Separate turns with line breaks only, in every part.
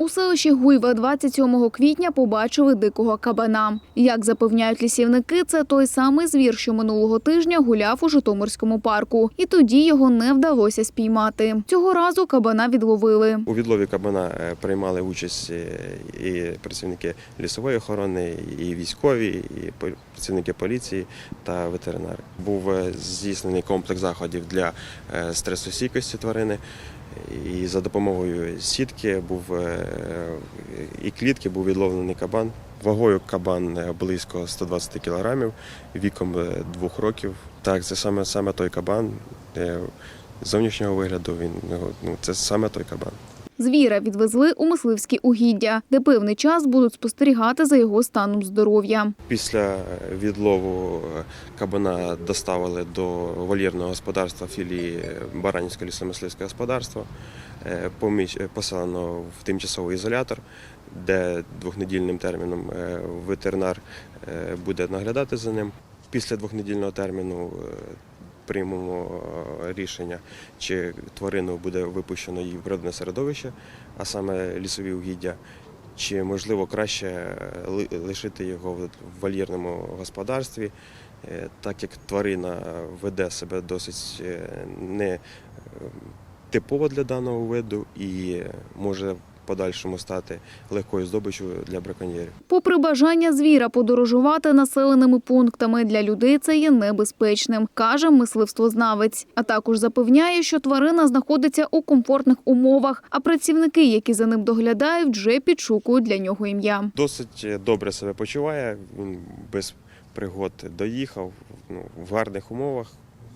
У селищі Гуйва 27 квітня побачили дикого кабана. Як запевняють лісівники, це той самий звір, що минулого тижня гуляв у Житомирському парку. І тоді його не вдалося спіймати. Цього разу кабана відловили.
У відлові кабана е, приймали участь е, і працівники лісової охорони, і військові, і працівники поліції та ветеринари. Був е, здійснений комплекс заходів для стресостійкості тварини. І за допомогою сітки був е, і клітки був відловлений кабан. Вагою кабан близько 120 кілограмів, віком е, двох років. Так, це саме, саме той кабан. зовнішнього вигляду він ну, це саме той кабан.
Звіра відвезли у мисливські угіддя, де певний час будуть спостерігати за його станом здоров'я.
Після відлову кабана доставили до вольєрного господарства філії Баранівського лісомисливського господарства, е, е, поселено в тимчасовий ізолятор, де двохнедільним терміном е, ветеринар буде наглядати за ним. Після двохнедільного терміну приймемо е, рішення, чи тварину буде випущено її в природне середовище, а саме лісові угіддя, чи можливо краще е, лишити його в вольєрному господарстві, е, так як тварина веде себе досить не типово для даного виду і може подальшому стати легкою здобиччю для браконьєрів.
Попри бажання звіра подорожувати населеними пунктами, для людей це є небезпечним, каже мисливствознавець. А також запевняє, що тварина знаходиться у комфортних умовах, а працівники, які за ним доглядають, вже підшукують для нього ім'я.
Досить добре себе почуває, він без пригод доїхав ну, в гарних умовах,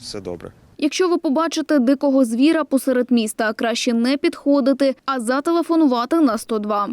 все добре.
Якщо ви побачите дикого звіра посеред міста, краще не підходити, а зателефонувати на 102.